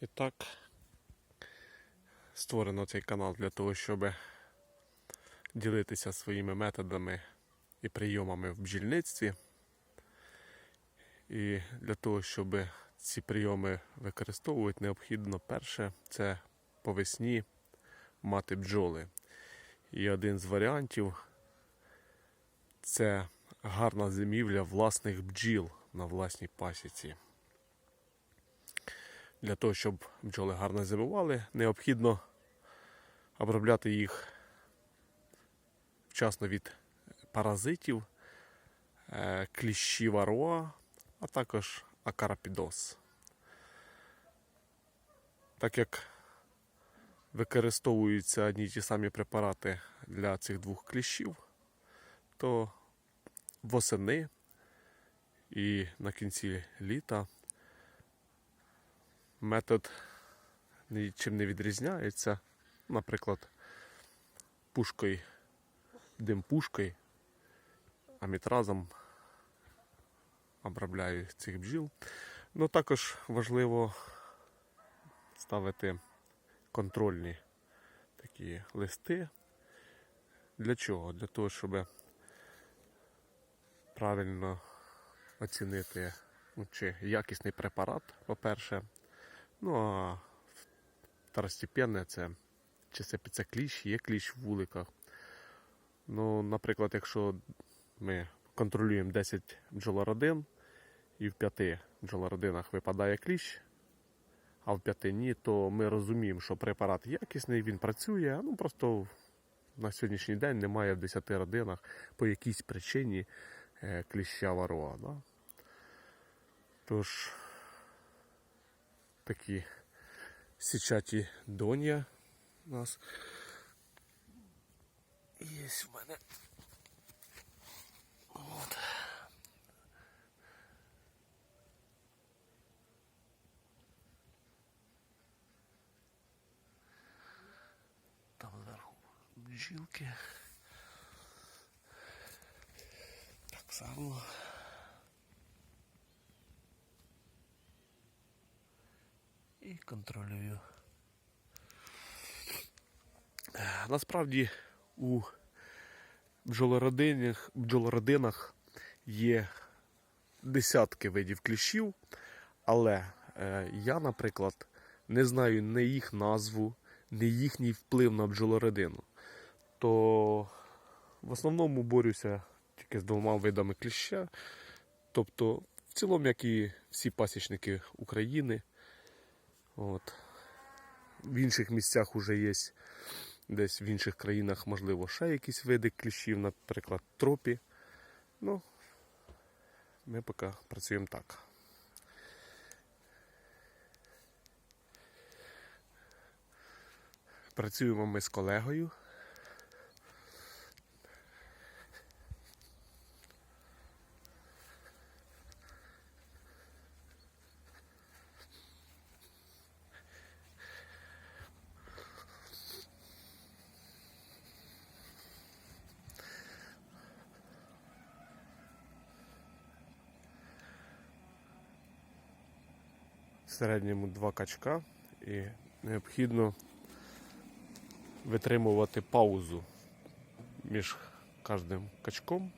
І так, створено цей канал для того, щоб ділитися своїми методами і прийомами в бджільництві. І для того, щоб ці прийоми використовувати, необхідно перше це по весні мати бджоли. І один з варіантів це гарна зимівля власних бджіл на власній пасіці. Для того, щоб бджоли гарно зимували, необхідно обробляти їх вчасно від паразитів, е, кліщів вароа, а також акарапідоз. Так як використовуються одні й ті самі препарати для цих двох кліщів, то восени і на кінці літа метод нічим не відрізняється. Наприклад, пушкою, дим пушкою, амітразом обробляю цих бджіл. Ну також важливо ставити контрольні такі листи. Для чого? Для того, щоб правильно оцінити ну, чи якісний препарат, по-перше. Ну а второстепенне це чи сипеться кліщ, є кліщ в вуликах. Ну, наприклад, якщо ми контролюємо 10 бджолородин і в 5 бджолородинах випадає кліщ, а в 5 ні, то ми розуміємо, що препарат якісний, він працює, ну просто на сьогоднішній день немає в 10 родинах по якійсь причині е, кліща вароа. Да? Тож такі січаті донья у нас. Є в мене. От. Там зверху бджілки. Так само. І контролюю. Насправді у бджолородинах, бджолородинах є десятки видів кліщів, але е, я, наприклад, не знаю не їх назву, не їхній вплив на бджолородину. То в основному борюся тільки з двома видами кліща. Тобто, в цілому, як і всі пасічники України. От. В інших місцях вже є, десь в інших країнах, можливо, ще якісь види кліщів, наприклад, тропі. Ну, ми поки працюємо так. Працюємо ми з колегою. Середньому два качка і необхідно витримувати паузу між кожним качком